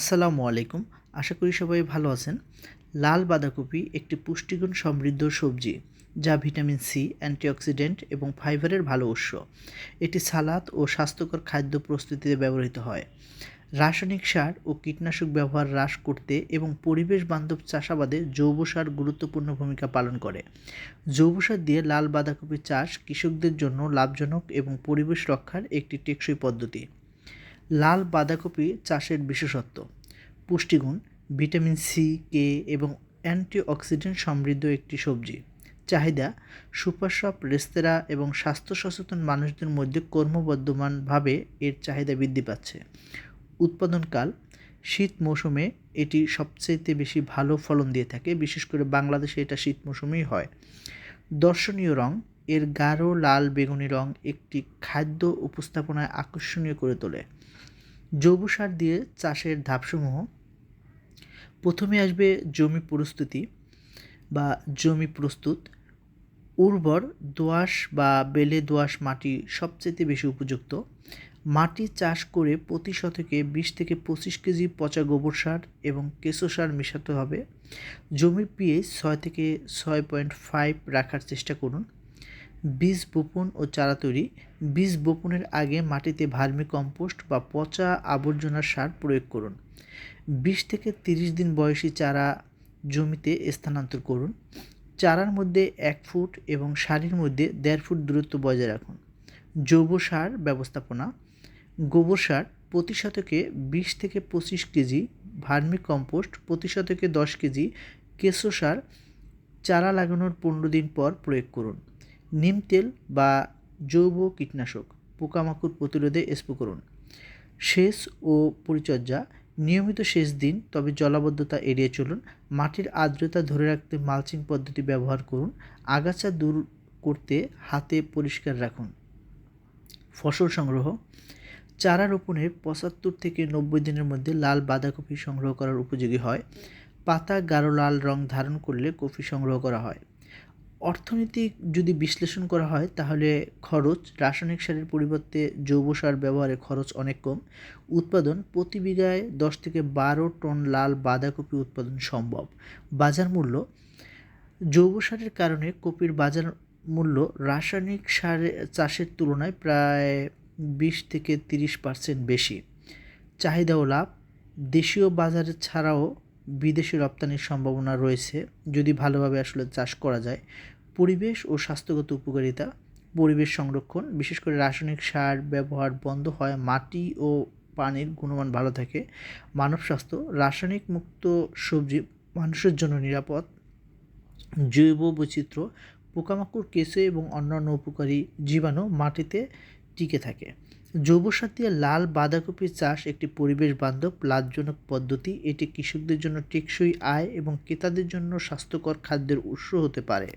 আসসালামু আলাইকুম। আশা করি সবাই ভালো আছেন। লাল বাঁধাকপি একটি পুষ্টিগুণ সমৃদ্ধ সবজি, যা ভিটামিন সি, অ্যান্টিঅক্সিডেন্ট এবং ফাইবারের ভালো উৎস। এটি সালাদ ও স্বাস্থ্যকর খাদ্য প্রস্তুতিতে ব্যবহৃত হয়। রাসায়নিক সার ও কীটনাশক ব্যবহার হ্রাস করতে এবং পরিবেশ বান্ধব চাষাবাদে জৈব সার গুরুত্বপূর্ণ ভূমিকা পালন করে। জৈব সার দিয়ে লাল বাঁধাকপি চাষ কৃষকদের জন্য লাভজনক এবং পরিবেশ রক্ষার একটি টেকসই পদ্ধতি। লাল বাঁধাকপি চাষের বিশেষত্ব। পুষ্টিগুণ, ভিটামিন সি কে এবং অ্যান্টিঅক্সিডেন্ট সমৃদ্ধ একটি সবজি। চাহিদা সুপার শপ রেস্তোরাঁ এবং স্বাস্থ্য সচেতন মানুষদের মধ্যে ক্রমবর্ধমানভাবে এর চাহিদা বৃদ্ধি পাচ্ছে। উৎপাদনকাল, শীত মৌসুমে এটি সবচেয়ে বেশি ভালো ফলন দিয়ে থাকে, বিশেষ করে বাংলাদেশে এটা শীত মৌসুমেই হয়। দর্শনীয় রং এর গাঢ় লাল বেগুনি রং একটি খাদ্য উপস্থাপনায় আকর্ষণীয় করে তোলে। জৈব সার দিয়ে চাষের ধাপসমূহ। প্রথমে আসবে জমি প্রস্তুতি বা জমি প্রস্তুত। উর্বর দোআঁশ বা বেলে দোআঁশ মাটি সবচেয়ে বেশি উপযুক্ত। মাটি চাষ করে প্রতি শতকে বিশ থেকে পঁচিশ কেজি পচা গোবর সার এবং কেঁচো সার মেশাতে হবে। জমির পিএইচ ছয় থেকে ছয় পয়েন্ট ফাইভ রাখার চেষ্টা করুন। বীজ বপন ও চারা তৈরি। বীজ বপনের আগে মাটিতে ভার্মি কম্পোস্ট বা পচা আবর্জনার সার প্রয়োগ করুন। বিশ থেকে তিরিশ দিন বয়সী চারা জমিতে স্থানান্তর করুন। চারার মধ্যে এক ফুট এবং সারির মধ্যে দেড় ফুট দূরত্ব বজায় রাখুন। জৈব সার ব্যবস্থাপনা। গোবর সার প্রতি শতকে বিশ থেকে পঁচিশ কেজি, ভার্মি কম্পোস্ট প্রতি শতকে দশ কেজি, কেঁচো সার চারা লাগানোর পনেরো দিন পর প্রয়োগ করুন। নিম তেল বা জৈব কীটনাশক পোকামাকড় প্রতিরোধে স্প্রে করুন সেচ ও পরিচর্যা, নিয়মিত সেচ দিন, তবে জলাবদ্ধতা এড়িয়ে চলুন, মাটির আর্দ্রতা ধরে রাখতে মালচিং পদ্ধতি ব্যবহার করুন, আগাছা দূর করতে হাতে পরিষ্কার রাখুন। ফসল সংগ্রহ, চারা রোপণের পঁচাত্তর থেকে নব্বই দিনের মধ্যে লাল বাঁধাকপি সংগ্রহ করার উপযোগী হয়, পাতা গাঢ় লাল রং ধারণ করলে কফি সংগ্রহ করা হয়। অর্থনৈতিক যদি বিশ্লেষণ করা হয়, তাহলে খরচ, রাসায়নিক সারের পরিবর্তে জৈব সার ব্যবহারে খরচ অনেক কম। উৎপাদন, প্রতি বিঘায় দশ থেকে বারো টন লাল বাঁধাকপি উৎপাদন সম্ভব। বাজার মূল্য, জৈব সারের কারণে কপির বাজার মূল্য রাসায়নিক সার চাষের তুলনায় প্রায় বিশ থেকে তিরিশ পার্সেন্ট বেশি। চাহিদা ও লাভ, দেশীয় বাজার ছাড়াও বিদেশে রপ্তানির সম্ভাবনা রয়েছে, যদি ভালোভাবে আসলে চাষ করা যায়। পরিবেশ ও স্বাস্থ্যগত উপকারিতা, পরিবেশ সংরক্ষণ, বিশেষ করে রাসায়নিক সার ব্যবহার বন্ধ হয়, মাটি ও পানির গুণমান ভালো থাকে, মানব স্বাস্থ্য, রাসায়নিক মুক্ত সবজি মানুষের জন্য নিরাপদ, জৈব বৈচিত্র্য, পোকামাকড়, কেঁচো এবং অন্যান্য উপকারী জীবাণু মাটিতে টিকে থাকে। জৈব সার দিয়ে লাল বাঁধাকপির চাষ একটি পরিবেশ বান্ধব, লাভজনক পদ্ধতি। এটি কৃষকদের জন্য টেকসই আয় এবং ক্রেতাদের জন্য স্বাস্থ্যকর খাদ্যের উৎস হতে পারে।